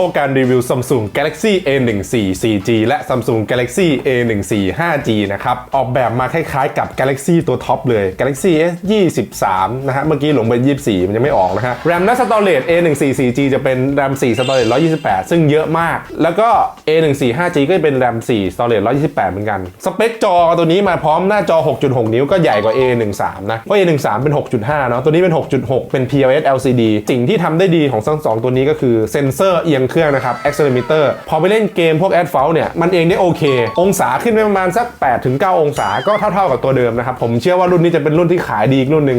โปรการรีวิว Samsung Galaxy A14 4G และ Samsung Galaxy A14 5G นะครับ ออกแบบมาคล้ายๆกับ Galaxy ตัวท็อปเลย Galaxy S23 นะฮะ เมื่อกี้หลงไป 24 มันยังไม่ออกนะฮะ RAM และ Storage A14 4G จะเป็น RAM 4 Storage 128 ซึ่งเยอะมาก แล้วก็ A14 5G ก็จะเป็น RAM 4 Storage 128 เหมือนกัน สเปคจอตัวนี้มาพร้อมหน้าจอ 6.6 นิ้วก็ใหญ่กว่า A13 นะเพราะ A13 เป็น 6.5 เนาะตัวนี้เป็น 6.6 เป็น PLS LCD สิ่งที่ทำได้ดีของทั้งสองตัวนี้ก็คือเซนเซอร์เอียงเครื่องนะครับ accelerometer พอไปเล่นเกมพวก a d f a l เนี่ย มันเองได้โอเค องศาขึ้นไปประมาณสัก 8-9 องศาก็เท่าๆกับตัวเดิมนะครับ ผมเชื่อว่ารุ่นนี้จะเป็นรุ่นที่ขายดีอีกรุ่นหนึ่ง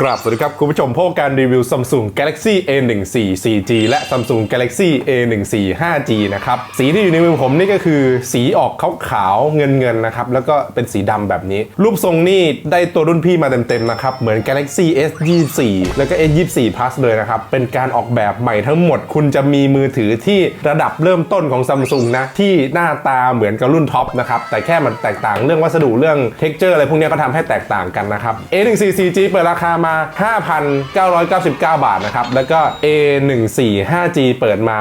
กราบสวัสดีครับ คุณผู้ชมพบการรีวิว Samsung Galaxy A14 4G และ Samsung Galaxy A14 5G นะครับ สีที่อยู่ในมือผมนี่ก็คือ สีออกขาวๆเงินเงินนะครับ แล้วก็เป็นสีดำแบบนี้ รูปทรงนี่ได้ตัวรุ่นพี่มาเต็มๆนะครับ เหมือน Galaxy S24 แล้วก็ S24 Plus เลยนะครับ เป็นการออกแบบใหม่ทั้งหมด คุณจะมีมือถือที่ระดับเริ่มต้นของ Samsung นะ ที่หน้าตาเหมือนกับรุ่นท็อปนะครับ แต่แค่มันแตกต่างเรื่องวัสดุเรื่อง texture อะไรพวกนี้ก็ทำให้แตกต่างกันนะครับ A14 4G เปิดราคามา 5,999 บาทนะครับ แล้วก็ A14 5G เปิดมา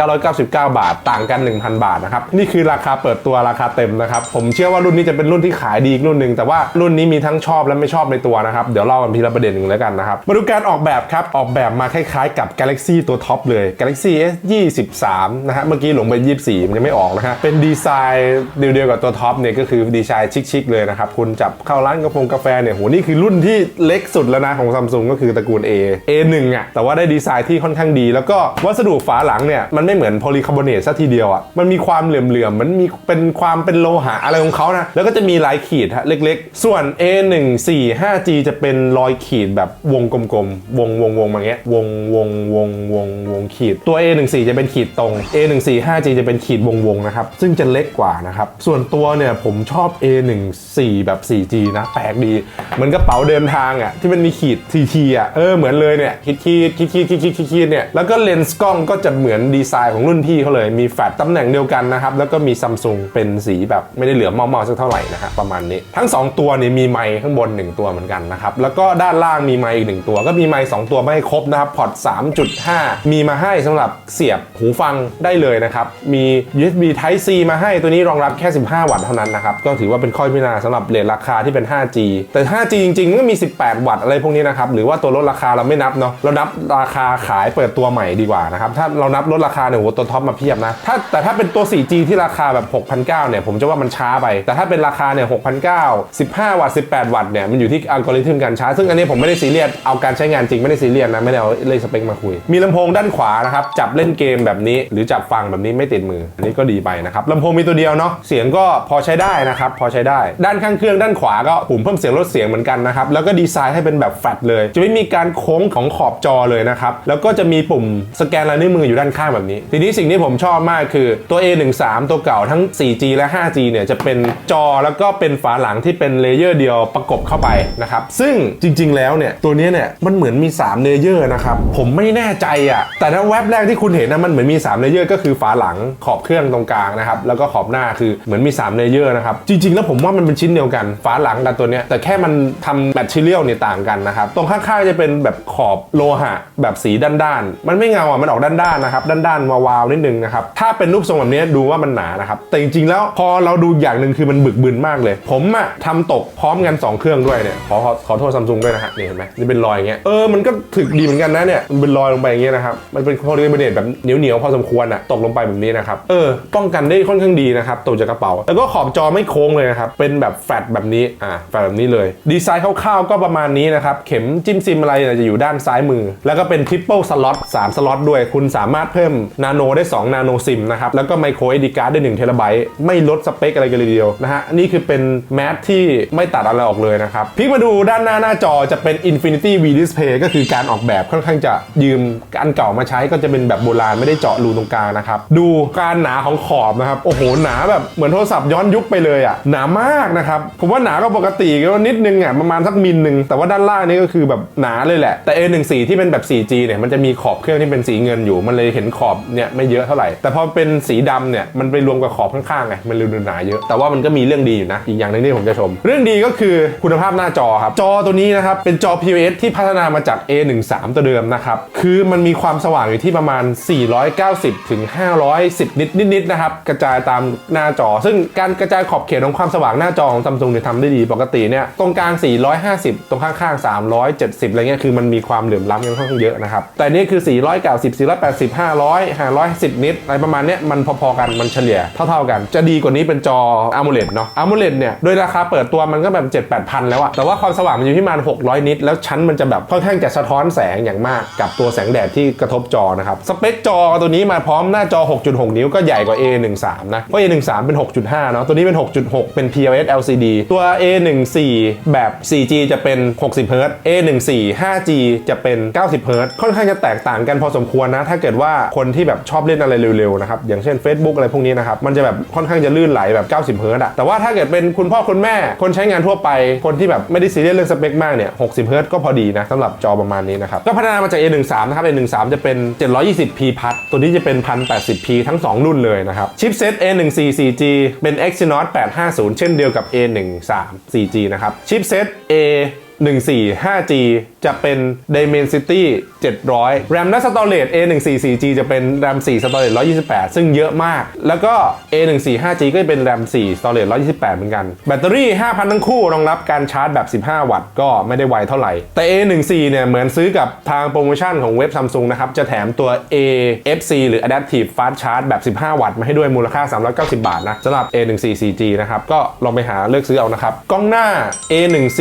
6,999 บาท ต่างกัน 1,000 บาทนะครับ นี่คือราคาเปิดตัวราคาเต็มนะครับ ผมเชื่อว่ารุ่นนี้จะเป็นรุ่นที่ขายดีอีกรุ่นหนึ่งแต่ว่ารุ่นนี้มีทั้งชอบและไม่ชอบในตัวนะครับ เดี๋ยวเล่ากันทีละประเด็นหนึ่งแล้วกันนะครับ มาดูการออกแบบครับ ออกแบบมาคล้ายๆกับ Galaxy ตัวท็อปเลย Galaxy S23 นะฮะ เมื่อกี้หลงไป 24 มันยังไม่ออกนะฮะ เป็นดีไซน์เดียวๆกับตัวท็อปเนี่ยก็คือดีไซน์ชิคๆเลยนะครับ คุณจับเข้าร้านกาแฟกาแฟเนี่ยโหนี่คือรุ่นที่เล็กสุดแล้วนะของ Samsung ก็คือตระกูล A A1 อะแต่ว่าได้ดีไซน์ที่ค่อนข้างดี แล้วก็วัสดุฝาหลังเนี่ยมันไม่เหมือนโพลีคาร์บอเนตซะทีเดียวอะมันมีความเหลื่อมๆมันมีเป็นความเป็นโลหะอะไรของเขานะแล้วก็จะมีลายขีดฮะเล็กๆ ส่วน A145G จะเป็นรอยขีดแบบวงกลมๆวงวงวงมาเงี้ยวงวงวงวงวงขีดตัว A14 จะเป็นขีดตรง A145G จะเป็นขีดวงวงนะครับซึ่งจะเล็กกว่านะครับส่วนตัวเนี่ยผมชอบ A14 แบบ 4G นะแปลกดีเหมือนกระเป๋าเดินทางอะที่มันมีขีดทีๆอะเออเหมือนเลยเนี่ยขีดขีดขีดขีดขีดขีดขีเนี่ยแล้วก็เลนส์กล้องก็จะเหมือนดีไซน์ของรุ่นพี่เขาเลยมีแฟลตตำแหน่งเดียวกันนะครับแล้วก็มีซัมซุงเป็นสีแบบไม่ได้เหลือเมาๆสักเท่าไหร่นะฮะประมาณนี้ ทั้ง 2 ตัวนี่มีไมค์ข้างบน 1 ตัวเหมือนกันนะครับแล้วก็ด้านล่างมีไมค์อีกหนึ่งตัว ก็มีไมค์สตัวไม่ครบนะครับพอร์ต3.5 มีมาให้สำหรับเสียบหูฟังได้เลยนะครับมี USB Type C มาให้ตัวนี้รองรับแค่ 15 วัตต์เท่านั้นนะครับก็ถือว่าเป็นข้อพิจารณาสำหรับเรทราคาที่เป็น 5G แต่ 5G จริงๆก็มี 18 วต์อะไรพวกนี้นะครับหรือว่าตัวลดราคาเราไม่นับเนาะเรานับราคาขายเปิดตัวใหม่ดีกว่านะครับถ้าเรานับลดราคาเนี่ยโหตัวท็อปมาเพียบนะถ้าแต่ถ้าเป็นตัว 4G ที่ราคาแบบ 6,900เนี่ยผมจะว่ามันช้าไป แต่ถ้าเป็นราคาเนี่ย6,900 15 วัตต์ 18 วัตต์เนี่ยมันอยู่ที่อัลกอริทึมการชาร์จซึ่งอันนี้ผมไม่ได้ซีเรียสเอาการใช้งานจริงไม่ได้ซีเรียสนะไม่ได้เอาเลขสเปคมาคุย มีลำโพงด้านขวานะครับจับเล่นเกมแบบนี้ หรือจับฟังแบบนี้ไม่ติดมือ อันนี้ก็ดีไปนะครับลำโพงมีตัวเดียวเนาะเสียงก็พอใช้ได้นะครับพอใช้ได้ ด้านข้างเครื่องด้านขวาก็ปุ่มเพิ่มเสียงลดเสียงเหมือนกันนะครับแล้วก็ดีไซน์ให้เป็นแบบแฟลตเลย จะไม่มีการโค้งของขอบจอเลยนะครับ แล้วก็จะมีปุ่มสแกนลายนิ้วมืออยู่ด้านข้างแบบนี้ ทีนี้สิ่งที่ผมชอบมากคือตัว A13 ตัวเก่าทั้ง 4G และ 5G เนี่ยจะเป็นจอแล้วก็เป็นฝาหลังที่เป็นเลเยอร์เดียวประกบเข้าไปนะครับ ซึ่งจริง ๆ แล้วเนี่ยตัวนี้เนี่ยมันเหมือนมี 3 เลเยอร์นะครับ ผมไม่แน่ใจอะ่ะ แต่ถ้าแว็บแรกที่คุณเห็นนะมันเหมือนมี 3 เลเยอร์ก็คือฝาหลังขอบเครื่องตรงกลางนะครับ แล้วก็ขอบหน้าคือเหมือนมี 3 เลเยอร์นะครับ จริง ๆ แล้วผมว่ามันเป็นชิ้นเดียวกัน ฝาหลังกับตัวเนี้ยแต่แค่มันทำแมทเทียลเนี่ยต่างกันนะครับ ตรงข้างๆจะเป็นแบบขอบโลหะแบบสีด้านๆ มันไม่เงาอะมันออกด้านๆนะครับ ด้านๆวาวๆนิดนึงนะครับ ถ้าเป็นรูปทรงแบบนี้ดูว่ามันหนานะครับ แต่จริงๆแล้วพอเราดูอย่างหนึ่งคือมันบึกบึนมากเลย ผมอะทำตกพร้อมกัน 2 เครื่องด้วยเนี่ยขอขอขอโทษซัมซุงด้วยนะฮะนี่เห็นไหมนี่เป็นรอยอย่างเงี้ย เออ มันก็ถึกดีเหมือนกันนะเนี่ย มันเป็นรอยลงไปอย่างเงี้ยนะครับ มันเป็นโพลีคาร์บอเนตแบบเหนียวๆพอสมควรอะตกลงไปแบบนี้นะครับ เออ ป้องกันได้ค่อนข้างดีนะครับตกจากกระเป๋า แล้วก็ขอบจอไม่โค้งเลยนะครับ เป็นแบบแฟลตแบบนี้ อ่าแฟลตแบบนี้เลย ดีไซน์คร่าวๆก็ประมาณนี้นะครับ เข็มจิ้มซิมอะไรจะอยู่ด้านซ้ายมือ แล้วก็เป็นทริปเปิลสล็อต3สล็อตด้วยคุณสามารถเพิ่มนาโนได้ 2 นาโนซิมนะครับ แล้วก็ไมโครเอดีการ์ดได้1เทราไบต์ไม่ลดสเปคอะไรกันเลยเดียวนะฮะ นี่คือเป็นแมสที่ไม่ตัดอะไรออกเลยนะครับพลิกมาดูด้านหน้าหน้าจอจะเป็น Infinity V Display ก็คือการออกแบบค่อนข้างจะยืมอันเก่ามาใช้ก็จะเป็นแบบโบราณไม่ได้เจาะรูตรงกลางนะครับดูการหนาของขอบนะครับโอ้โหหนาแบบเหมือนโทรศัพท์ย้อนยุคไปเลยอะ่ะหนามากนะครับผมว่าหนากว่าปกติก็นิดนึงอะประมาณสักมิลหนึ่งแต่ว่าด้านล่างนี่ก็คือแบบหนาเลยแหละ แต่ A14 ที่เป็นแบบ 4G เนี่ยมันจะมีขอบเครื่องที่เป็นสีเงินอยู่ มันเลยเห็นขอบเนี่ยไม่เยอะเท่าไหร่ แต่พอเป็นสีดำเนี่ยมันไปรวมกับขอบข้างๆไงมันเลยดูหนาเยอะ แต่ว่ามันก็มีเรื่องดีอยู่นะ อีกอย่างนึงที่ผมจะชม เรื่องดีก็คือคุณภาพหน้าจอครับ จอตัวนี้นะครับเป็นจอ POS ที่พัฒนามาจาก A13 ตัวเดิมนะครับ คือมันมีความสว่างอยู่ที่ประมาณ 490ถึง510 นิดนิดๆนะครับกระจายตามหน้าจอ ซึ่งการกระจายขอบเขตของความสว่างหน้าจอของซัมซุงเนี่ยทำได้ดีปกติเนี่ยตรงกลาง 450 ตรงข้างๆ370 อะไรเงี้ยคือมันมีความเหลื่อมล้ำกันค่อนข้างเยอะนะครับ แต่นี่คือ 490 480 500 510 นิด อะไรประมาณเนี้ยมันพอๆกันมันเฉลี่ยเท่าๆกัน จะดีกว่านี้เป็นจอ AMOLED เนาะ AMOLED เนี่ยโดยราคาเปิดตัวมันก็แบบ 7 8พันแล้วอะแต่ว่าความสว่างมันอยู่ที่ประมาณ600 นิตแล้วชั้นมันจะแบบค่อนข้างจะสะท้อนแสงอย่างมากกับตัวแสงแดดที่กระทบจอนะครับสเปคจอตัวนี้มาพร้อมหน้าจอ 6.6 นิ้วก็ใหญ่กว่า A13 นะเพราะ A13 เป็น 6.5 เนาะตัวนี้เป็น 6.6 เป็น PLS LCD ตัว A14 แบบ 4G จะเป็น60 Hz A14 5G จะเป็น 90 Hz ค่อนข้างจะแตกต่างกันพอสมควรนะ ถ้าเกิดว่าคนที่แบบชอบเล่นอะไรเร็วๆนะครับ อย่างเช่น Facebook อะไรพวกนี้นะครับ มันจะแบบค่อนข้างจะลื่นไหลแบบ 90 Hz อะแต่ว่าถ้าเกิดเป็นคุณพ่อคุณแม่ คนใช้งานทั่วไป คนที่แบบไม่ได้ซีเรียสเรื่องสเปคมากเนี่ย60 Hz ก็พอดีนะสำหรับจอประมาณนี้นะครับ ก็พัฒนามาจาก A13 นะครับ A13 จะเป็น 720p พัดตัวนี้จะเป็น 1080p ทั้ง 2 รุ่นเลยนะครับ ชิปเซต A14 4G เป็น Exynos 850 เช่นเดียวกับ A13 4G นะครับ ชิปเซต A 14 5G จะเป็น Dimensity 700 RAM และ Storage A14 4G จะเป็น RAM 4 Storage 128 ซึ่งเยอะมาก แล้วก็ A14 5G ก็จะเป็น RAM 4 Storage 128 เหมือนกัน แบตเตอรี่ 5,000 ทั้งคู่รองรับการชาร์จแบบ 15 วัตต์ก็ไม่ได้ไวเท่าไหร่ แต่ A14 เนี่ย เหมือนซื้อกับทางโปรโมชั่นของเว็บ Samsung นะครับ จะแถมตัว AFC หรือ Adaptive Fast Charge แบบ 15 วัตต์มาให้ด้วยมูลค่า 390 บาทนะสำหรับ A14 4G นะครับ ก็ลองไปหาเลือกซื้อเอานะครับ กล้องหน้า A14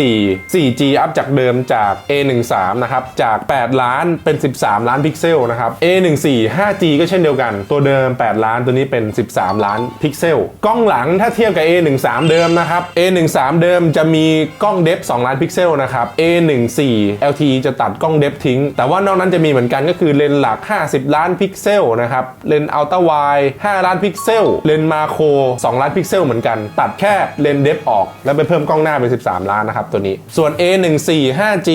4G อัพจากเดิมจาก A13 นะครับ จาก 8 ล้านเป็น 13 ล้านพิกเซลนะครับ A14 5G ก็เช่นเดียวกัน ตัวเดิม 8 ล้านตัวนี้เป็น 13 ล้านพิกเซล กล้องหลังถ้าเทียบกับ A13 เดิมนะครับ A13 เดิมจะมีกล้องเดฟ2ล้านพิกเซลนะครับ A14 LTE จะตัดกล้องเดฟทิ้ง แต่ว่านอกนั้นจะมีเหมือนกันก็คือเลนส์หลัก 50 ล้านพิกเซลนะครับ เลนส์อัลตร้าไวด์5ล้านพิกเซล เลนส์มาโคร 2 ล้านพิกเซลเหมือนกัน ตัดแค่เลนส์เดฟออก แล้วไปเพิ่มกล้องหน้าเป็น 13 ล้านนะครับตัวนี้ ส่วน A A145G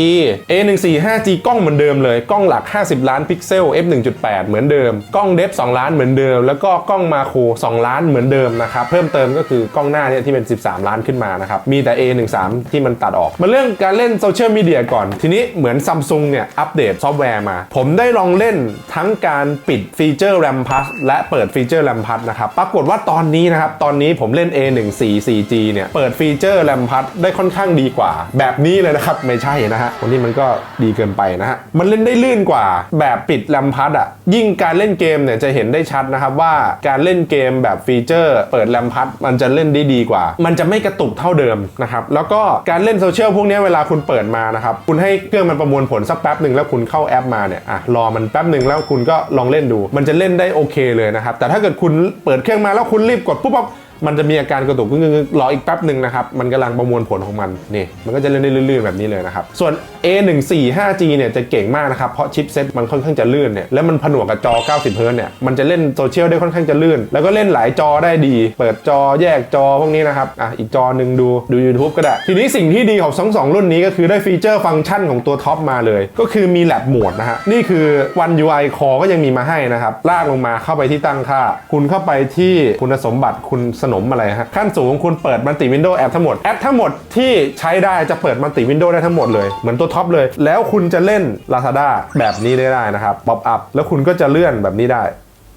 A14 5G กล้องเหมือนเดิมเลย กล้องหลัก 50 ล้านพิกเซล f 1.8 เหมือนเดิม กล้องเดฟ2 ล้านเหมือนเดิม แล้วก็กล้องมาโคร2 ล้านเหมือนเดิมนะครับ เพิ่มเติมก็คือกล้องหน้าเนี่ยที่เป็น 13 ล้านขึ้นมานะครับ มีแต่ A13 ที่มันตัดออก มาเรื่องการเล่นโซเชียลมีเดียก่อน ทีนี้เหมือนซัมซุงเนี่ยอัปเดตซอฟต์แวร์มา ผมได้ลองเล่นทั้งการปิดฟีเจอร์ RAM Plus และเปิดฟีเจอร์ RAM Plus นะครับ ปรากฏว่าตอนนี้นะครับ ตอนนี้ผมเล่น A14 4G เนี่ย เปิดฟีเจอร์ RAM Plus ได้ค่อนข้างดีกว่า แบบนี้เลยนะครับ ไม่ใช่นะฮะวันนี้มันก็ดีเกินไปนะฮะมันเล่นได้ลื่นกว่าแบบปิด RAM Plus อะยิ่งการเล่นเกมเนี่ยจะเห็นได้ชัดนะครับว่าการเล่นเกมแบบฟีเจอร์ เปิด RAM Plus มันจะเล่นได้ดีกว่า มันจะไม่กระตุกเท่าเดิมนะครับแล้วก็การเล่นโซเชียลพวกนี้เวลาคุณเปิดมานะครับคุณให้เครื่องมันประมวลผลสักแป๊บหนึ่งแล้วคุณเข้าแอปมาเนี่ยอะรอมันแป๊บหนึ่งแล้วคุณก็ลองเล่นดู มันจะเล่นได้โอเคเลยนะครับแต่ถ้าเกิดคุณเปิดเครื่องมาแล้วคุณรีบกดปุ๊บปั๊บ มันจะมีอาการกระตุกกึ่งๆรออีกแป๊บหนึ่งนะครับ มันกำลังประมวลผลของมันนี่มันก็จะเลื่อนๆแบบนี้เลยนะครับส่วน A14 5G เนี่ยจะเก่งมากนะครับ เพราะชิปเซ็ตมันค่อนข้างจะลื่นเนี่ยแล้วมันผนวกกับจอ 90 เฮิร์ตเนี่ยมันจะเล่นโซเชียลได้ค่อนข้างจะลื่น แล้วก็เล่นหลายจอได้ดี เปิดจอแยกจอพวกนี้นะครับอะอีกจอหนึ่งดูดู YouTube ก็ได้ ทีนี้สิ่งที่ดีของทั้งสองรุ่นนี้ก็คือได้ฟีเจอร์ฟังก์ชันของตัวท็อปมาเลย ก็คือมี Lab Mode นะฮะนี่คือ One UI Core ก็ยังมีมาให้นะครับลากลงมาเข้าไปที่ตั้งค่า คุณเข้าไปที่คุณสมบัติคุณสนมอะไรฮะขั้นสูงคุณเปิดมัลติวินโดว์แอปทั้งหมดแอปทั้งหมดที่ใช้ได้จะเปิดมัลติวินโดว์ได้ทั้งหมดเลยเหมือนตัวท็อปเลย แล้วคุณจะเล่น Lazada แบบนี้ได้ได้นะครับป๊อปอัพแล้วคุณก็จะเลื่อนแบบนี้ได้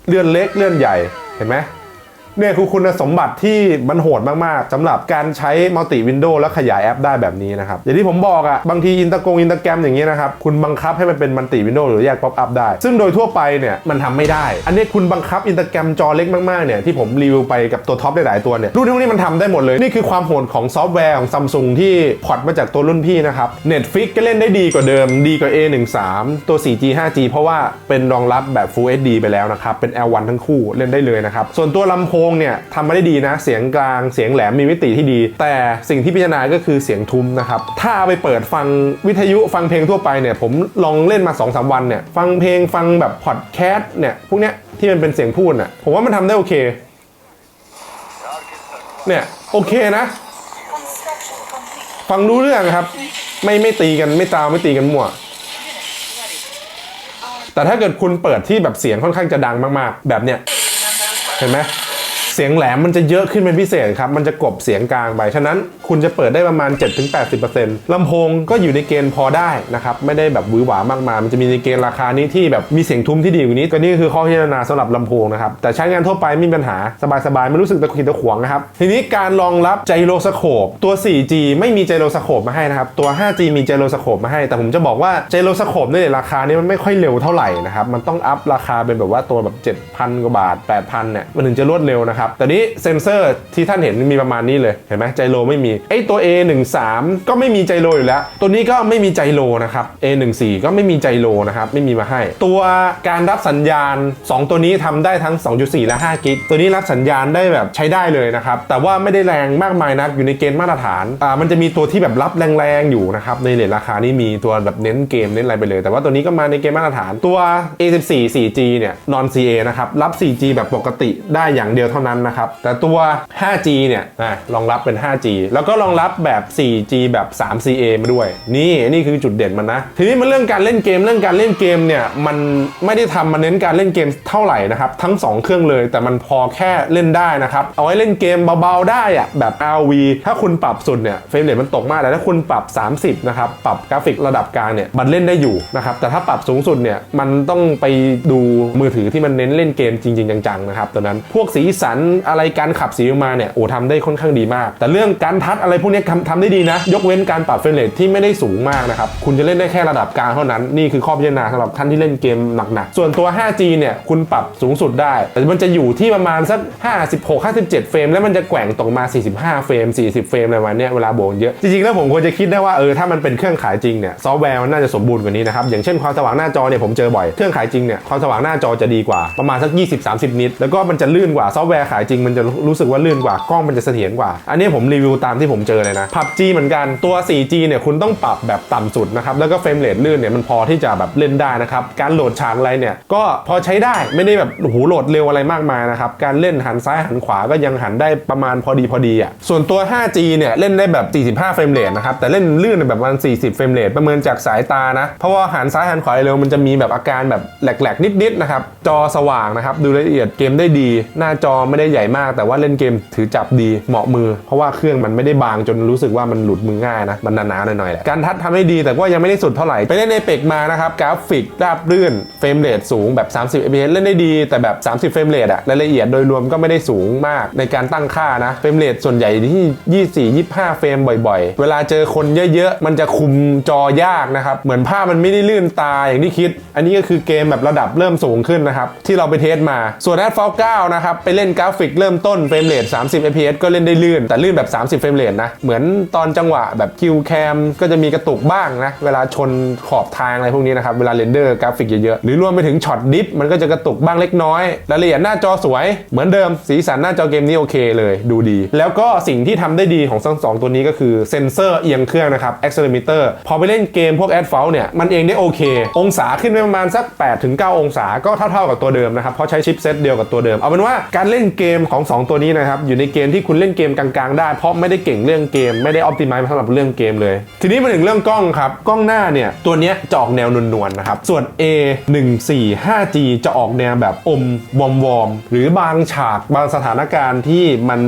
เลื่อนเล็กเลื่อนใหญ่เห็นไหม เนี่ยคือคุณสมบัติที่มันโหดมากๆสำหรับการใช้มัลติวินโดว์แล้วขยายแอปได้แบบนี้นะครับ อย่างที่ผมบอกอะ่ะบางทีอินตากงอินตาแกรมอย่างเงี้ยนะครับ คุณบังคับให้มันเป็นมัลติวินโดว์หรือแยกป๊อปอัพได้ ซึ่งโดยทั่วไปเนี่ยมันทำไม่ได้ อันนี้คุณบังคับอินตาแกรมจอเล็กมากๆเนี่ยที่ผมรีวิวไปกับตัวท็อปหลายๆตัวเนี่ยรุ่นพวกนี้มันทำได้หมดเลยนี่คือความโหดของซอฟต์แวร์ของซัมซุงที่พอร์ตมาจากตัวรุ่นพี่นะครับ Netflix ก็เล่นได้ดีกว่าเดิมดีกว่า A13 ตัว 4G 5G เพราะว่าเป็นรองรับแบบ Full HD ไปแล้วนะครับเป็น L1 ทั้งคู่เล่นได้เลยนะครับส่วนตัวลำโพงเนี่ยทำมาได้ดีนะ เสียงกลางเสียงแหลมมีมิติที่ดี แต่สิ่งที่พิจารณาก็คือเสียงทุ้มนะครับ ถ้าเอาไปเปิดฟังวิทยุฟังเพลงทั่วไปเนี่ยผมลองเล่นมา2อสวันเนี่ยฟังเพลงฟังแบบพอดแคสต์เนี่ยพวกเนี้ยที่มันเป็นเสียงพูดน่ะผมว่ามันทำได้โอเคเนี่ยโอเคนะ ฟังรู้เรื่องครับ ไม่ไม่ตีกันไม่ตามไม่ตีกันมั่วแต่ถ้าเกิดคุณเปิดที่แบบเสียงค่อนข้างจะดังมากๆ แบบเนี้ยเห็นไหม เสียงแหลมมันจะเยอะขึ้นเป็นพิเศษครับ มันจะกบเสียงกลางไป ฉะนั้นคุณจะเปิดได้ประมาณ 7-80%ลำโพงก็อยู่ในเกณฑ์พอได้นะครับ ไม่ได้แบบวือหวามากมายมันจะมีในเกณฑ์ราคานี้ที่แบบมีเสียงทุ้มที่ดีกว่านี้ ก็นี่คือข้อพิจารณาสำหรับลำโพงนะครับ แต่ใช้งานทั่วไปไม่มีปัญหาสบายๆ ไม่รู้สึกตะขิดตะขวงนะครับ ทีนี้การรองรับไจโรสโคปตัว 4G ไม่มีไจโรสโคปมาให้นะครับ ตัว 5G มีไจโรสโคปมาให้ แต่ผมจะบอกว่าไจโรสโคปเนี่ยราคานี้มันไม่ค่อยเร็วเท่าไหร่นะครับ มันต้องอัพราคาเป็นแบบว่าตัวแบบ7,000กว่าบาท8,000เนี่ยมันถึงจะรวดเร็วนะครับแต่นี้เซนเซอร์ที่ท่านเห็นมีประมาณนี้เลยเห็นไหมไจโรไม่มีไอตัว A13 ก็ไม่มีไจโรอยู่แล้ว ตัวนี้ก็ไม่มีไจโรนะครับ A14 ก็ไม่มีไจโรนะครับไม่มีมาให้ ตัวการรับสัญญาณ 2 ตัวนี้ทำได้ทั้ง 2.4 และ 5 กิกตัวนี้รับสัญญาณได้แบบใช้ได้เลยนะครับแต่ว่าไม่ได้แรงมากมายนักอยู่ในเกณฑ์มาตรฐานอ่ามันจะมีตัวที่แบบรับแรงๆอยู่นะครับในเลทราคานี้มีตัวแบบเน้นเกมเน้นอะไรไปเลย แต่ว่าตัวนี้ก็มาในเกมมาตรฐานตัว A14 4G เนี่ย non CA นะครับรับ 4G แบบปกติได้อย่างเดียวเท่านั้นนะครับ แต่ตัว 5G เนี่ยอะรองรับเป็น 5G แล้วก็รองรับแบบ 4G แบบ 3CA มาด้วย นี่นี่คือจุดเด่นมันนะ ทีนี้มันเรื่องการเล่นเกมเรื่องการเล่นเกมเนี่ยมันไม่ได้ทำมาเน้นการเล่นเกมเท่าไหร่นะครับ ทั้ง 2 เครื่องเลย แต่มันพอแค่เล่นได้นะครับ เอาไว้เล่นเกมเบาๆได้อะแบบ RV ถ้าคุณปรับสุดเนี่ยเฟรมเรทมันตกมากแต่ถ้าคุณปรับ 30 นะครับ ปรับกราฟิกระดับกลางเนี่ยมันเล่นได้อยู่นะครับแต่ถ้าปรับสูงสุดเนี่ยมันต้องไปดูมือถือที่มันเน้นเล่นเกมจริงๆจังๆนะครับตอนนั้นพวกสีสันอะไรการขับสีออกมาเนี่ยโอ้ทำได้ค่อนข้างดีมาก แต่เรื่องการทัดอะไรพวกนี้ทำทำได้ดีนะ ยกเว้นการปรับเฟรมเรทที่ไม่ได้สูงมากนะครับ คุณจะเล่นได้แค่ระดับกลางเท่านั้น นี่คือข้อพิจารณาสำหรับท่านที่เล่นเกมหนักๆ ส่วนตัว 5G เนี่ยคุณปรับสูงสุดได้ แต่มันจะอยู่ที่ประมาณสัก 56 57 เฟรม แล้วมันจะแกว่งตกมา 45 เฟรม 40 เฟรมอะไรประมาณเนี้ยเวลาโบกเยอะ จริงๆ แล้วผมควรจะคิดได้ว่าเออถ้ามันเป็นเครื่องขายจริงเนี่ยซอฟต์แวร์มันน่าจะสมบูรณ์กว่านี้นะครับอย่างเช่นความสว่างหน้าจอเนี่ยผมเจอบ่อยเครื่องขายจริงเนี่ยความสว่างหน้าจอจะดีกว่าประมาณสัก 20-30 นิตแล้วก็มันจะลื่นกว่าซอฟต์แวร์ขายจริงมันจะรู้สึกว่าลื่นกว่ากล้องมันจะเสถียรกว่า อันนี้ผมรีวิวตามที่ผมเจอเลยนะ PUBG เหมือนกันตัว 4G เนี่ยคุณต้องปรับแบบต่ำสุดนะครับแล้วก็เฟรมเรทลื่นเนี่ยมันพอที่จะแบบเล่นได้นะครับการโหลดฉากอะไรเนี่ยก็พอใช้ได้ไม่ได้แบบโอ้โหโหลดเร็วอะไรมากมายนะครับการเล่นหันซ้ายหันขวาก็ยังหันได้ประมาณพอดีพอดีอะส่วนตัว 5G เนี่ยเล่นได้แบบ 45 เฟรมเรทนะครับแต่เล่นลื่นแบบประมาณ40 เฟรมเรทประเมินจากสายตานะ เพราะว่าหันซ้ายหันขวาเร็วมันจะมีแบบอาการแบบแหลกๆ นิดๆนะครับจอสว่างนะครับดูละเอียดเกมได้ดี หน้าจอไม่ได้ใหญ่มาก แต่ว่าเล่นเกมถือจับดีเหมาะมือ เพราะว่าเครื่องมันไม่ได้บางจนรู้สึกว่ามันหลุดมือง่ายนะมันหนาๆหน่อยๆแหละการทัดทำได้ดีแต่ว่ายังไม่ได้สุดเท่าไหร่ไปเล่นในเปกมานะครับกราฟิกราบรื่นเฟรมเรทสูงแบบ 30 fps เล่นได้ดีแต่แบบ 30 เฟรมเรทอะรายละเอียดโดยรวมก็ไม่ได้สูงมากในการตั้งค่านะเฟรมเรทส่วนใหญ่ที่ 24 25 เฟรมบ่อยๆ เวลาเจอคนเยอะๆ มันจะคุมจอยากนะครับ เหมือนภาพมันไม่ได้ลื่นตาอย่างที่คิด อันนี้ก็คือเกมแบบระดับเริ่มสูงขึ้นนะครับ ที่เราไปเทสมา ส่วน a d f a l 9นะครับ ไปเล่นกราราฟิกเริ่มต้นเฟรมเรท30 fps ก็เล่นได้ลื่น แต่ลื่นแบบ 30 เฟรมเรทนะ เหมือนตอนจังหวะแบบคิวแคมก็จะมีกระตุกบ้างนะ เวลาชนขอบทางอะไรพวกนี้นะครับ เวลาเรนเดอร์กราฟิกเยอะๆ หรือรวมไปถึงช็อตดิฟมันก็จะกระตุกบ้างเล็กน้อยรายละเอียดหน้าจอสวย เหมือนเดิมสีสันหน้าจอเกมนี้โอเคเลยดูดี แล้วก็สิ่งที่ทำได้ดีของทั้งสองตัวนี้ก็คือเซนเซอร์เอียงเครื่องนะครับ accelerometer พอไปเล่นเกมพวก a d f a l เนี่ยมันเองได้โอเค องศาขึ้นไปประมาณสัก8-9 องศาก็เท่าๆกับตัวเดิมนะครับเพราะใช้ชิปเซตเดียวกับตัวเดิมเอาเป็นว่าการเล่นเกมของ 2 ตัวนี้นะครับ อยู่ในเกณฑ์ที่คุณเล่นเกมกลางๆได้ เพราะไม่ได้เก่งเรื่องเกม ไม่ได้ออ t ติ i z e สำหรับเรื่องเกมเลย ทีนี้มาถึงเรื่องกล้องครับ กล้องหน้าเนี่ย ตัวนี้จะออกแนวนวลๆนะครับ ส่วน A 1 4 5G จะออกแนวแบบอมวอมวอมๆหรือบางฉากบางสถานการณ์ที่มัน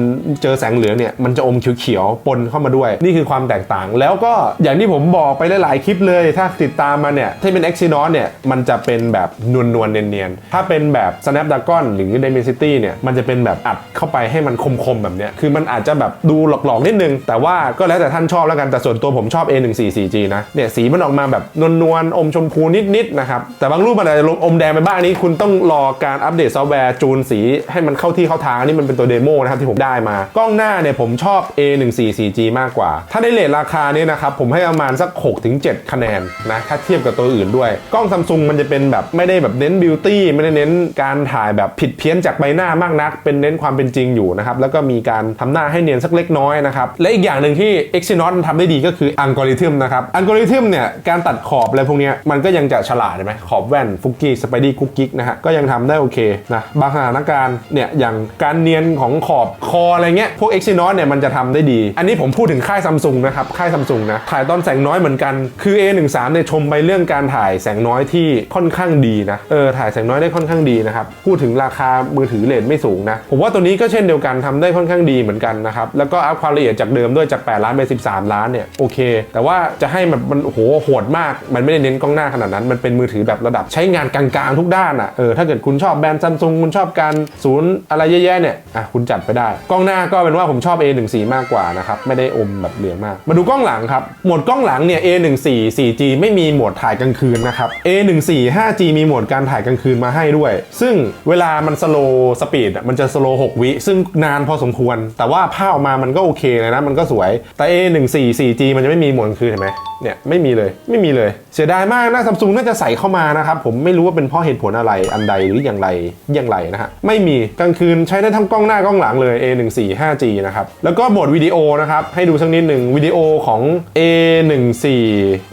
เจอแสงเหลืองเนี่ยมันจะอมเขียวๆปนเข้ามาด้วย นี่คือความแตกต่าง แล้วก็อย่างที่ผมบอกไปหลายๆคลิปเลย ถ้าติดตามมาเนี่ยถ้าเป็น Exynos เนี่ยมันจะเป็นแบบนวลๆเนียนๆถ้าเป็นแบบ Snapdragon หรือ Dimensity เนี่ยมันจะเป็นแบบอัดเข้าไปให้มันคมๆแบบเนี้ยคือมันอาจจะแบบดูหลอกๆนิดนึง แต่ว่าก็แล้วแต่ท่านชอบแล้วกันแต่ส่วนตัวผมชอบ A144G นะเนี่ยสีมันออกมาแบบนวลๆอมชมพูนิดๆนะครับแต่บางรูปมันอาจจะอมแดงไปบ้างอันนี้ คุณต้องรอการอัปเดตซอฟต์แวร์จูนสีให้มันเข้าที่เข้าทางอันนี้มันเป็นตัวเดโมนะครับที่ผมได้มากล้องหน้าเนี่ยผมชอบ A144G มากกว่า ถ้าได้เลทราคาเนี่ยนะครับผมให้ประมาณสัก 6-7 คะแนนนะถ้าเทียบกับตัวอื่นด้วย กล้องซัมซุงมันจะเป็นแบบไม่ได้แบบเน้นบิวตี้ไม่ได้เน้นการถ่ายแบบผิดเพี้ยนจากใบหน้ามากนักเปเป็นเน้นความเป็นจริงอยู่นะครับแล้วก็มีการทำหน้าให้เนียนสักเล็กน้อยนะครับและอีกอย่างหนึ่งที่ Exynos มันทำได้ดีก็คืออัลกอริทึมนะครับอัลกอริทึมเนี่ยการตัดขอบอะไรพวกนี้มันก็ยังจะฉลาดใช่ไหมขอบแว่นฟุกกี้สไปดี้คุกกิ๊กนะฮะก็ยังทำได้โอเคนะบางสถานการณ์เนี่ยอย่างการเนียนของขอบคออะไรเงี้ยพวก Exynos เนี่ยมันจะทำได้ดี อันนี้ผมพูดถึงค่ายซัมซุงนะครับค่ายซัมซุงนะถ่ายตอนแสงน้อยเหมือนกันคือ A13 เนี่ยชมไปเรื่องการถ่ายแสงน้อยที่ค่อนข้างดีนะเออถ่ายแสงน้อยได้ค่อนข้างดีนะครับพูดถึงราคามือถือเลนไม่สูงนะผมว่าตัวนี้ก็เช่นเดียวกันทำได้ค่อนข้างดีเหมือนกันนะครับ แล้วก็อัพความละเอียดจากเดิมด้วยจาก 8 ล้านเป็น13 ล้านเนี่ยโอเค แต่ว่าจะให้แบบมันโอ้โหโหดมาก มันไม่ได้เน้นกล้องหน้าขนาดนั้น มันเป็นมือถือแบบระดับใช้งานกลางๆทุกด้านอะเออถ้าเกิดคุณชอบแบรนด์ซัมซุงคุณชอบการศูนย์อะไรแย่ๆเนี่ยอะคุณจัดไปได้ กล้องหน้าก็เป็นว่าผมชอบ A14 มากกว่านะครับไม่ได้อมแบบเหลืองมาก มาดูกล้องหลังครับโหมดกล้องหลังเนี่ย A14 4G ไม่มีโหมดถ่ายกลางคืนนะครับ A14 5G มีโหมดการถ่ายกลางคืนมาให้ด้วย ซึ่งเวลามันสโลสปีดมันจะสโล6วิ ซึ่งนานพอสมควร แต่ว่าภาพออกมามันก็โอเคเลยนะ มันก็สวย แต่ A14 4G มันจะไม่มีหมดกลางคืนเห็นไหมเนี่ยไม่มีเลยไม่มีเลย เสียดายมากนะซัมซุงน่าจะใส่เข้ามานะครับ ผมไม่รู้ว่าเป็นเพราะเหตุผลอะไรอันใดหรืออย่างไรอย่างไรนะฮะไม่มีกลางคืนใช้ได้ทั้งกล้องหน้ากล้องหลังเลย A14 5G นะครับ แล้วก็โหมดวิดีโอนะครับ ให้ดูสักนิดหนึ่งวิดีโอของ A14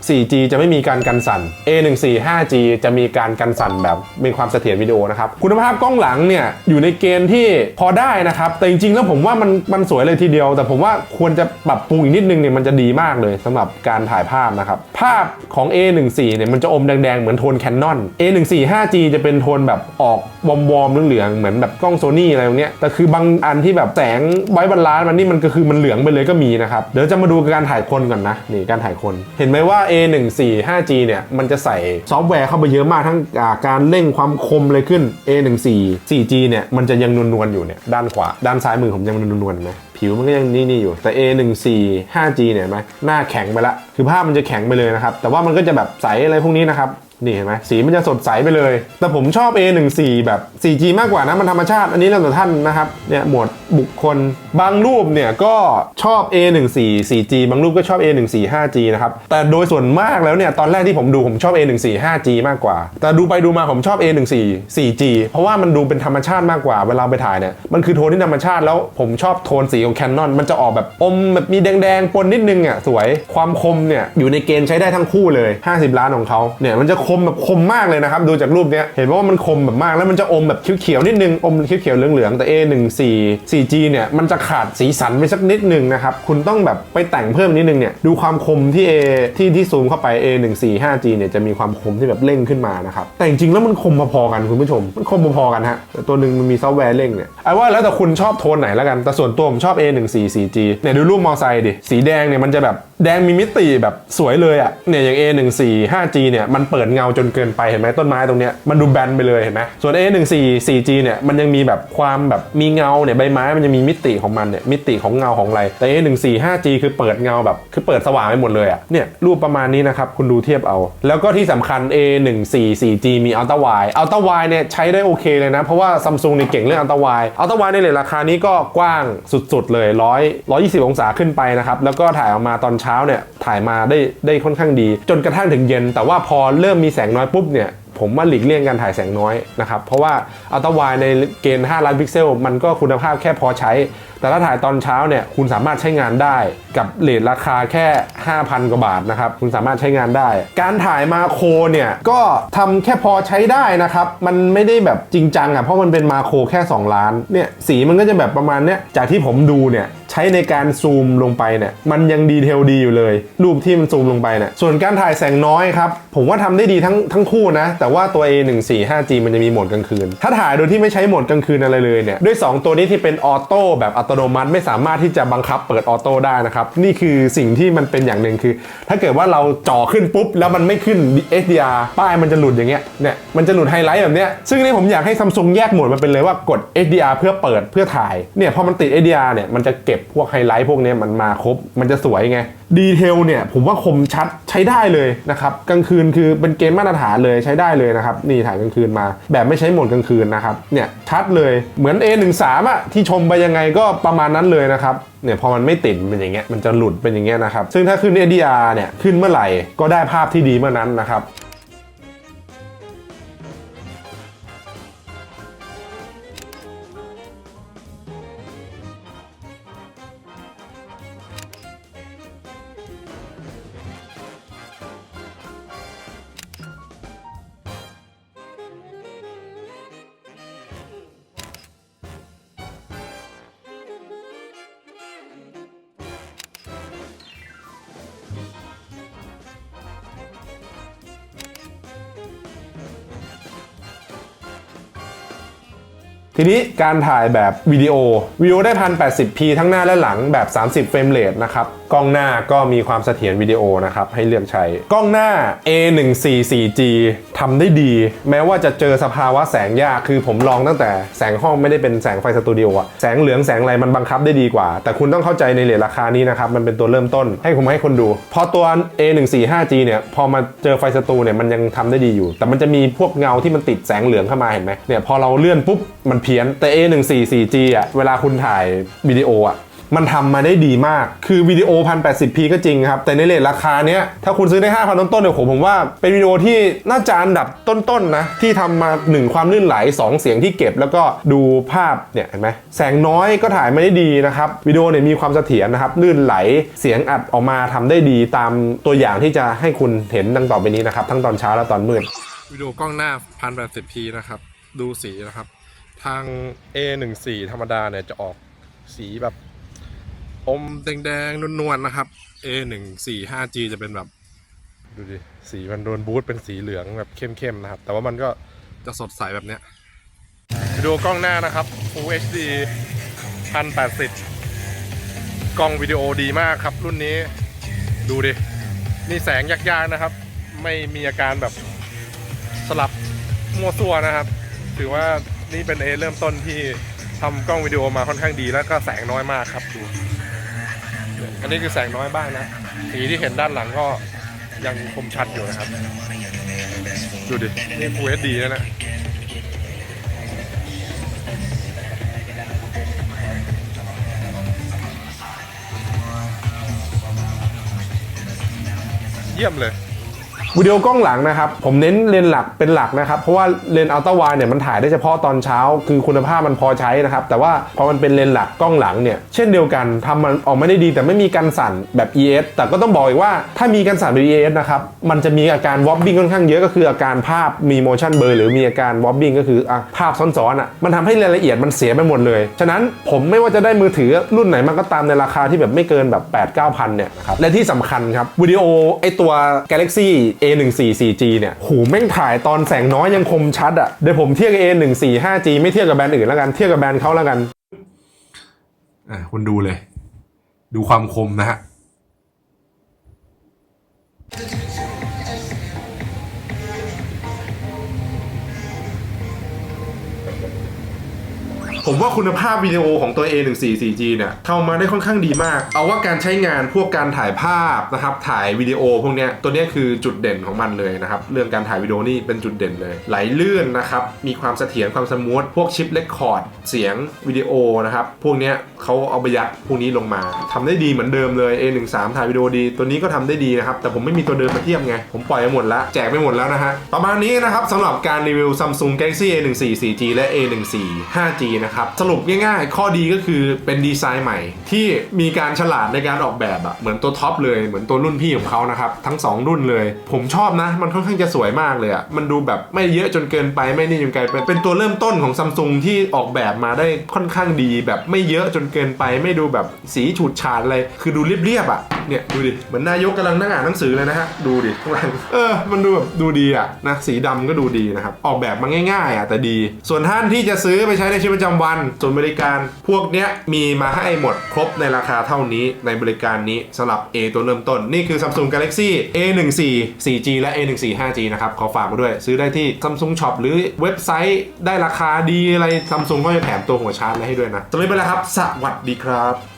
4G จะไม่มีการกันสั่น A14 5G จะมีการกันสั่นแบบมีความเสถียรวิดีโอนะครับคุณภาพกล้องหลังเนี่ยอยู่ในเกณฑ์ที่พอได้นะครับ แต่จริงๆ แล้วผมว่ามันมันสวยเลยทีเดียว แต่ผมว่าควรจะปรับปรุงอีกนิดนึงเนี่ยมันจะดีมากเลยสำหรับการถ่ายภาพนะครับ ภาพของ A14 เนี่ยมันจะอมแดงๆ เหมือนโทน Canon A14 5G จะเป็นโทนแบบออกวอมวอมๆเหลืองๆเหมือนแบบกล้องโซนี่อะไรพวกเนี้ยแต่คือบางอันที่แบบแสงไว้บรรลานซ์มันนี่มันก็คือมันเหลืองไปเลยก็มีนะครับเดี๋ยวจะมาดูการถ่ายคนก่อนนะนี่การถ่ายคน เห็นไหมว่า A14 5G เนี่ยมันจะใส่ซอฟต์แวร์เข้าไปเยอะมากทั้งการเร่งความคมเลยขึ้น A14 4G เนี่ยมันจะยังนนวลๆอยู่เนี่ยด้านขวาด้านซ้ายมือผมยังนวลๆไหมผิวมันก็ยังนี่ๆอยู่แต่ A14 5G เนี่ยไหมหน้าแข็งไปละคือภาพมันจะแข็งไปเลยนะครับแต่ว่ามันก็จะแบบใสอะไรพวกนี้นะครับ นี่เห็นไหมสีมันจะสดใสไปเลย แต่ผมชอบ A14 แบบ 4G มากกว่านะ มันธรรมชาติอันนี้แล้วแต่ท่านนะครับเนี่ยหมวดบุคคล บางรูปเนี่ยก็ชอบ A14 4G บางรูปก็ชอบ A14 5G นะครับ แต่โดยส่วนมากแล้วเนี่ย ตอนแรกที่ผมดูผมชอบ A14 5G มากกว่า แต่ดูไปดูมาผมชอบ A14 4G เพราะว่ามันดูเป็นธรรมชาติมากกว่าเวลาไปถ่ายเนี่ยมันคือโทนที่ธรรมชาติแล้วผมชอบโทนสีของ Canon มันจะออกแบบอมแบบมีแดงๆปนนิดนึงอะสวยความคมเนี่ยอยู่ในเกณฑ์ใช้ได้ทั้งคู่เลย 50 ล้านของเขาเนี่ยมันจะคมแบบคมมากเลยนะครับ ดูจากรูปเนี้ยเห็นว่ามันคมแบบมากแล้วมันจะอมแบบเขียวๆนิดนึงอมเขียวๆเหลืองๆแต่ A14 4G เนี่ยมันจะขาดสีสันไปสักนิดนึงนะครับคุณต้องแบบไปแต่งเพิ่มนิดนึงเนี่ยดูความคมที่ A ที่ที่ซูมเข้าไป A14 5G เนี่ยจะมีความคมที่แบบเร่งขึ้นมานะครับแต่จริงๆแล้วมันคมพอๆกันคุณผู้ชม มันคมพอๆกันฮะแต่ตัวหนึ่งมันมีซอฟต์แวร์เร่งเนี่ยไอ้ว่าแล้วแต่คุณชอบโทนไหนแล้วกันแต่ส่วนตัวผมชอบ A14 4G เนี่ยดูรูปมอไซค์ดิสีแดงเนี่ยมันจะแบบ แดงมีมิติแบบสวยเลยอะ่ะเนี่ยอย่าง A14 5G เนี่ยมันเปิดเงาจนเกินไปเห็นไหมต้นไม้ตรงเนี้ยมันดูแบนไปเลยเห็นไหมส่วน A14 4G เนี่ยมันยังมีแบบความแบบมีเงาเนี่ยใบไม้มันจะมีมิติของมันเนี่ยมิติของเงาของอะไรแต่ A14 5G คือเปิดเงาแบบคือเปิดสว่างไปหมดเลยอะ่ะเนี่ยรูปประมาณนี้นะครับคุณดูเทียบเอา แล้วก็ที่สำคัญ A14 4G มี Ultra Wide Ultra Wide เนี่ยใช้ได้โอเคเลยนะ เพราะว่า Samsung เนี่ยเก่งเรื่อง Ultra Wide Ultra Wide ในเลทราคานี้ก็กว้างสุดๆเลย100 120 องศาขึ้นไปนะครับแล้วก็ถ่ายออกมาตอนเช้าเนี่ยถ่ายมาได้ได้ค่อนข้างดี จนกระทั่งถึงเย็น แต่ว่าพอเริ่มมีแสงน้อยปุ๊บเนี่ยผมว่าหลีกเลี่ยงการถ่ายแสงน้อยนะครับ เพราะว่าอัลตร้าไวในเกณฑ์ 5 ล้านพิกเซล มันก็คุณภาพแค่พอใช้ แต่ถ้าถ่ายตอนเช้าเนี่ยคุณสามารถใช้งานได้กับเลทราคาแค่ 5,000 กว่าบาทนะครับ คุณสามารถใช้งานได้ การถ่ายมาโคเนี่ยก็ทำแค่พอใช้ได้นะครับ มันไม่ได้แบบจริงจังอะเพราะมันเป็นมาโคแค่ 2 ล้านเนี่ยสีมันก็จะแบบประมาณเนี้ยจากที่ผมดูเนี่ยใช้ในการซูมลงไปเนี่ยมันยังดีเทลดีอยู่เลย รูปที่มันซูมลงไปเนี่ยส่วนการถ่ายแสงน้อยครับ ผมว่าทำได้ดีทั้งทั้งคู่นะ แต่ว่าตัว A14 5G มันจะมีโหมดกลางคืน ถ้าถ่ายโดยที่ไม่ใช้โหมดกลางคืนอะไรเลยเนี่ยด้วย 2 ตัวนี้ที่เป็นออโต้แบบอัตโนมัติไม่สามารถที่จะบังคับเปิดออโต้ได้นะครับนี่คือสิ่งที่มันเป็นอย่างหนึ่งคือ ถ้าเกิดว่าเราจ่อขึ้นปุ๊บ แล้วมันไม่ขึ้น HDR ป้ายมันจะหลุดอย่างเงี้ยเนี่ยมันจะหลุดไฮไลท์แบบเนี้ยซึ่งนี่ผมอยากให้ซัมซุงแยกโหมดมาเป็นเลยว่ากด HDR เพื่อเปิดเพื่อถ่ายเนี่ยพอมันติด HDR เนี่ยมันจะเก็บพวกไฮไลท์พวกนี้มันมาครบ มันจะสวยไง ดีเทลเนี่ยผมว่าคมชัดใช้ได้เลยนะครับ กลางคืนคือเป็นเกมมาตรฐานเลยใช้ได้เลยนะครับ นี่ถ่ายกลางคืนมา แบบไม่ใช้โหมดกลางคืนนะครับ เนี่ยชัดเลยเหมือน A13 อะที่ชมไปยังไงก็ประมาณนั้นเลยนะครับเนี่ยพอมันไม่ติดเป็นอย่างเงี้ยมันจะหลุดเป็นอย่างเงี้ยนะครับ ซึ่งถ้าขึ้น HDR เนี่ยขึ้นเมื่อไหร่ก็ได้ภาพที่ดีเมื่อนั้นนะครับ ทีนี้การถ่ายแบบวิดีโอวิดีโอได้ 1080p ทั้งหน้าและหลังแบบ 30 เฟรมเรทนะครับกล้องหน้าก็มีความเสถียรวิดีโอนะครับให้เลือกใช้ กล้องหน้า A144G ทำได้ดี แม้ว่าจะเจอสภาวะแสงยากคือผมลองตั้งแต่แสงห้องไม่ได้เป็นแสงไฟสตูดิโออะแสงเหลืองแสงอะไรมันบังคับได้ดีกว่า แต่คุณต้องเข้าใจในเรทราคานี้นะครับ มันเป็นตัวเริ่มต้นให้ผมให้คนดู พอตัว A145G เนี่ย พอมาเจอไฟสตูเนี่ยมันยังทำได้ดีอยู่ แต่มันจะมีพวกเงาที่มันติดแสงเหลืองเข้ามาเห็นไหมเนี่ยพอเราเลื่อนปุ๊บมันเพี้ยนแต่ A144G อะเวลาคุณถ่ายวิดีโออะ มันทำมาได้ดีมาก คือวิดีโอ 1080p ก็จริงครับ แต่ในเลทราคาเนี้ย ถ้าคุณซื้อได้ 5,000 ต้นๆเนี่ยผมผมว่าเป็นวิดีโอที่น่าจะอันดับต้นๆนนะ ที่ทำมา 1 ความลื่นไหล 2 เสียงที่เก็บ แล้วก็ดูภาพเนี่ยเห็นไหมแสงน้อยก็ถ่ายมาได้ดีนะครับ วิดีโอเนี่ยมีความเสถียรนะครับ ลื่นไหลเสียงอัดออกมาทำได้ดีตามตัวอย่างที่จะให้คุณเห็นดังต่อไปนี้นะครับทั้งตอนเช้าและตอนมืดวิดีโอกล้องหน้า 1080p นะครับดูสีนะครับ ทาง A14 ธรรมดาเนี่ยจะออกสีแบบ อมแดงๆนวลๆนะครับ A145G จะเป็นแบบดูดิสีมันโดนบูทเป็นสีเหลืองแบบเข้มๆนะครับ แต่ว่ามันก็จะสดใสแบบเนี้ยวิดีโอกล้องหน้านะครับ Full HD 1080 กล้องวิดีโอดีมากครับ รุ่นนี้ดูดินี่แสงยากๆนะครับ ไม่มีอาการแบบสลับมั่วซั่วนะครับ ถือว่านี่เป็น A เริ่มต้นที่ทำกล้องวิดีโอมาค่อนข้างดีแล้วก็แสงน้อยมากครับดู อันนี้คือแสงน้อยบ้างนะ สีที่เห็นด้านหลังก็ยังคมชัดอยู่นะครับ ดูดิ นี่ Full HD แล้วนะเยี่ยมเลย วิดีโอกล้องหลังนะครับ ผมเน้นเลนส์หลักเป็นหลักนะครับ เพราะว่าเลนส์อัลตร้าไวเนี่ยมันถ่ายได้เฉพาะตอนเช้า คือคุณภาพมันพอใช้นะครับ แต่ว่าพอมันเป็นเลนส์หลักกล้องหลังเนี่ยเช่นเดียวกันทำมันออกไม่ได้ดีแต่ไม่มีการสั่นแบบ ES แต่ก็ต้องบอกอีกว่าถ้ามีการสั่นแบบ ES นะครับมันจะมีอาการวอบบิ้งค่อนข้างเยอะก็คืออาการภาพมี motion blur หรือมีอาการวอบบิ้งก็คืออะภาพซ้อนๆอะมันทำให้รายละเอียดมันเสียไปหมดเลย ฉะนั้นผมไม่ว่าจะได้มือถือรุ่นไหนมันก็ตามในราคาที่แบบไม่เกินแบบ8 9 0 0 0เนี่ยนะครับและที่สำคัญครับวิดีโอไอตัว Galaxy A144G เนี่ยหูแม่งถ่ายตอนแสงน้อยยังคมชัดอะ่ะเดี๋ยวผมเทียบกับ A145G ไม่เทียบกับแบรนด์อื่นแล้วกันเทียบกับแบรนด์เขาแล้วกันอะคุณดูเลย ดูความคมนะฮะ ผมว่าคุณภาพวิดีโอของตัว A144G เนี่ยเข้ามาได้ค่อนข้างดีมาก เอาว่าการใช้งานพวกการถ่ายภาพนะครับถ่ายวิดีโอพวกเนี้ยตัวเนี้ยคือจุดเด่นของมันเลยนะครับเรื่องการถ่ายวิดีโอนี่เป็นจุดเด่นเลย ไหลลื่นนะครับมีความเสถียรความสมูทพวกชิปเลคคอร์ดเสียงวิดีโอนะครับพวกเนี้ยเขาเอาไปยัดพวกนี้ลงมาทำได้ดีเหมือนเดิมเลย A13 ถ่ายวิดีโอดี ตัวนี้ก็ทำได้ดีนะครับแต่ผมไม่มีตัวเดิมมาเทียบไง ผมปล่อยไปหมดแล้ว แจกไปหมดแล้วนะฮะประมาณนี้นะครับสำหรับการรีวิว Samsung Galaxy A144G และ A145G นะครับสรุปง่ายๆ ข้อดีก็คือเป็นดีไซน์ใหม่ ที่มีการฉลาดในการออกแบบอะเหมือนตัวท็อปเลยเหมือนตัวรุ่นพี่ของเขานะครับ ทั้ง 2 รุ่นเลย ผมชอบนะ มันค่อนข้างจะสวยมากเลยอะมันดูแบบไม่เยอะจนเกินไปไม่นี่จนเกินไปเป็นตัวเริ่มต้นของซัมซุงที่ออกแบบมาได้ค่อนข้างดี แบบไม่เยอะจนเกินไป ไม่ดูแบบสีฉูดฉาดอะไรคือดูเรียบๆอะเนี่ยดูดิเหมือนนายกกำลังนั่งอ่านหนังสือเลยนะฮะดูดิข้างหลังเออมันดูแบบดูดีอะนะสีดำก็ดูดีนะครับออกแบบมาง่ายๆอะแต่ดี ส่วนท่านที่จะซื้อไปใช้ในชีวิตประจำวันส่วนบริการพวกเนี้ยมีมาให้หมดครบในราคาเท่านี้ในบริการนี้สำหรับ A ตัวเริ่มต้น นี่คือ Samsung Galaxy A14 4G และ A14 5G นะครับ ขอฝากมาด้วย ซื้อได้ที่ Samsung Shop หรือเว็บไซต์ได้ราคาดีอะไร Samsung ก็จะแถมตัวหัวชาร์จให้ด้วยนะสำหรับไปแล้วครับ สวัสดีครับ